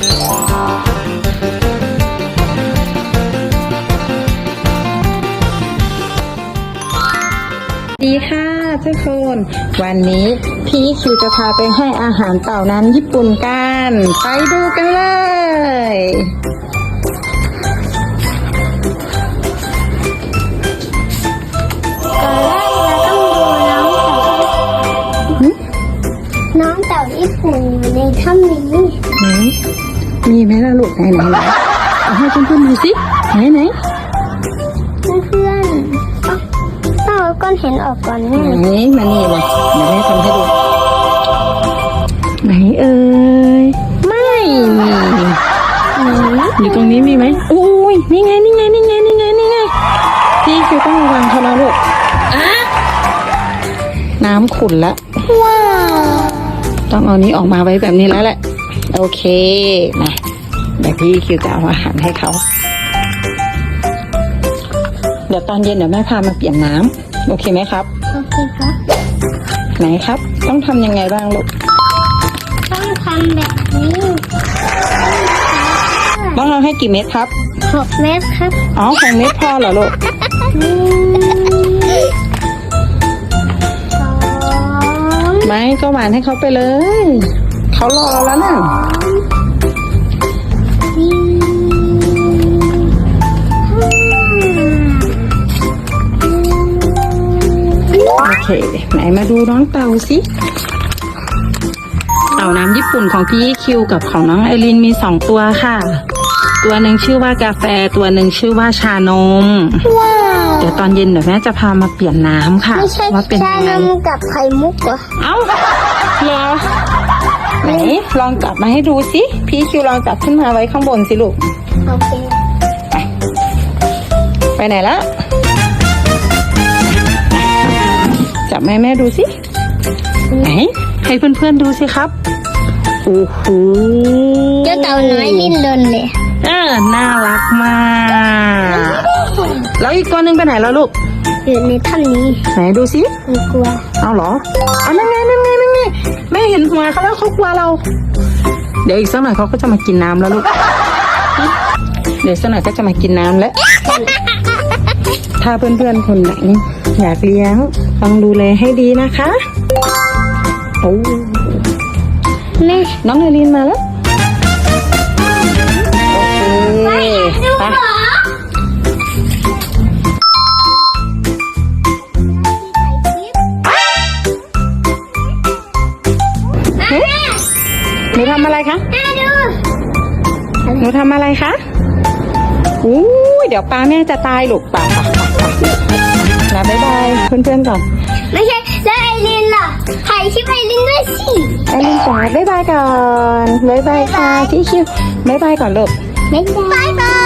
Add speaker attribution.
Speaker 1: ดีค่ะทุกคน วันนี้พี่คิวจะพาไปให้อาหารเต่านั้นญี่ปุ่นกัน ไปดูกันเลย
Speaker 2: น้องเต่าญี่ปุ่นอยู่ในถ้ำนี้
Speaker 1: ไหน มีไหมล่ะลูกไหนไหนไหนเอาให้เพื่อนๆดูสิไหนไหน
Speaker 2: เพื่อนๆอ๊ะต้องเอาก้อนเห็นออกก่อนแม่
Speaker 1: ไหนมานี่เลยเดี๋ยวแม่ทำให้ดูไหนเอ่ยไม่มีอยู่ตรงนี้มีไหมอุ้ยนี่ไงนี่ไงนี่ไงนี่ไงนี่ไงพี่คือต้องระวังเขานะลูกน้ำขุ่นละ
Speaker 2: ว้าว
Speaker 1: ต้องเอานี้ออกมาไว้แบบนี้แล้วแหละ โอเคมาเดี๋ยวพี่คิวจะเอาอาหารให้เขา เดี๋ยวตอนเย็นเดี๋ยวแม่พามาเปลี่ยนน้ำโอเคไหมครับ
Speaker 2: โอเคครับ
Speaker 1: ไหนครับ ต้องทำยังไงบ้างลูก
Speaker 2: ต้องทำแบบนี้
Speaker 1: ต้องเอาให้กี่เม็ดครับ
Speaker 2: หกเมตรครับ
Speaker 1: อ๋อของเม็ดพอเหรอลูก
Speaker 2: หนึ่งสอง
Speaker 1: ไม่ก็หวานให้เขาไปเลย เขารอแล้วน่ะ
Speaker 2: สี่ห้า
Speaker 1: โอเค ไหนมาดูน้องเต่าสิ เต่าน้ำญี่ปุ่นของพี่คิวกับของน้องไอรินมีสองตัวค่ะ ตัวหนึ่งชื่อว่ากาแฟ ตัวหนึ่งชื่อว่าชานม
Speaker 2: ว้าว
Speaker 1: เดี๋ยวตอนเย็นเดี๋ยวแม่จะพามาเปลี่ยนน้ำค่ะ
Speaker 2: ไม่ใช่
Speaker 1: ว่าเป็น
Speaker 2: ชา
Speaker 1: ยังไง
Speaker 2: นมกับไข่มุกเหรอ
Speaker 1: เอ้าเหรอ ไหนลองจับมาให้ดูสิ พี่คิวลองจับขึ้นมาไว้ข้างบนสิลูก
Speaker 2: โอเค
Speaker 1: ไปไหนแล้วจับแม่แม่ดูสิ ไหน ให้เพื่อนๆดูสิครับ โอ้โห
Speaker 2: เจ้าเต่าน้อยลิ้นรนเลย
Speaker 1: เออน่ารักมาก แล้วอีกตัวหนึ่งไปไหนแล้วลูก
Speaker 2: อยู่ในถ้ำนี้
Speaker 1: ไหนดูสิ
Speaker 2: มันกลัว
Speaker 1: เอาเหรอเอานั่นไงนั่นไงนั่นไง แม่เห็นหัวเขาแล้วเขากลัวเรา เดี๋ยวอีกสักหน่อยเขาก็จะมากินน้ำแล้วลูก เดี๋ยวสักหน่อยก็จะมากินน้ำแล้ว ถ้าเพื่อนๆคนไหนอยากเลี้ยงต้องดูแลให้ดีนะคะโอ้
Speaker 2: แม่
Speaker 1: น้องเอลินมาแล้ว โอเคไป นูทำอะไรคะ
Speaker 2: แม่ดู
Speaker 1: หนูทำอะไรคะอู้ยเดี๋ยวป้าแม่จะตายลูกป่าป่าป่าป่านะบ๊ายบายเพื่อนๆก่อน
Speaker 2: ไม่ใช่แล้วไอรินล่ะถ่ายคลิปไอรินด้วยสิ
Speaker 1: ไอลินจ๋าบ๊ายบายก่อนบ๊ายบายค่ะที่คิวบ๊ายบายก่อนลูก
Speaker 2: บ๊ายบาย